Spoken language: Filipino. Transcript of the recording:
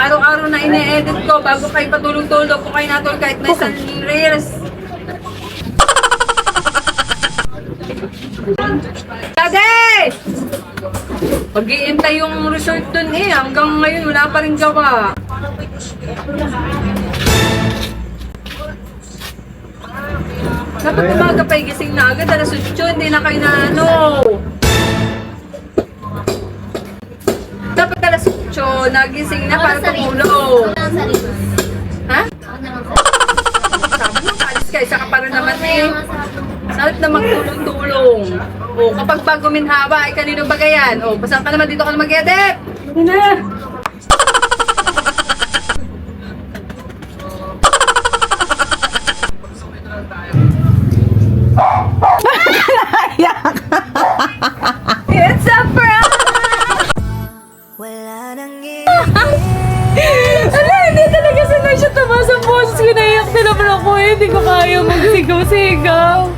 araw-araw na ine-edit ko bago kayo patulog-tulog kung kayo natulog kahit na isang reels. Daddy! Pag-iintay yung resort dun eh. Hanggang ngayon wala pa rin gawa. Dapat umaga pa gising na agad. Alas 8, hindi na kayo na ano. 8, nagising na para tumulong. Ha? Naman Sabi mo, alis ka, isa ka pa rin naman eh. Sarap na magtulong-tulong. O, kapag bago minhawa, ay kanino ba yan? O, pasan ka naman dito ka na mag-edit. Sige na. Ala, hindi talaga sanay siya tumas ang boses ko. Naiyak na naman ako eh. Hindi ko kaya magsigaw-sigaw.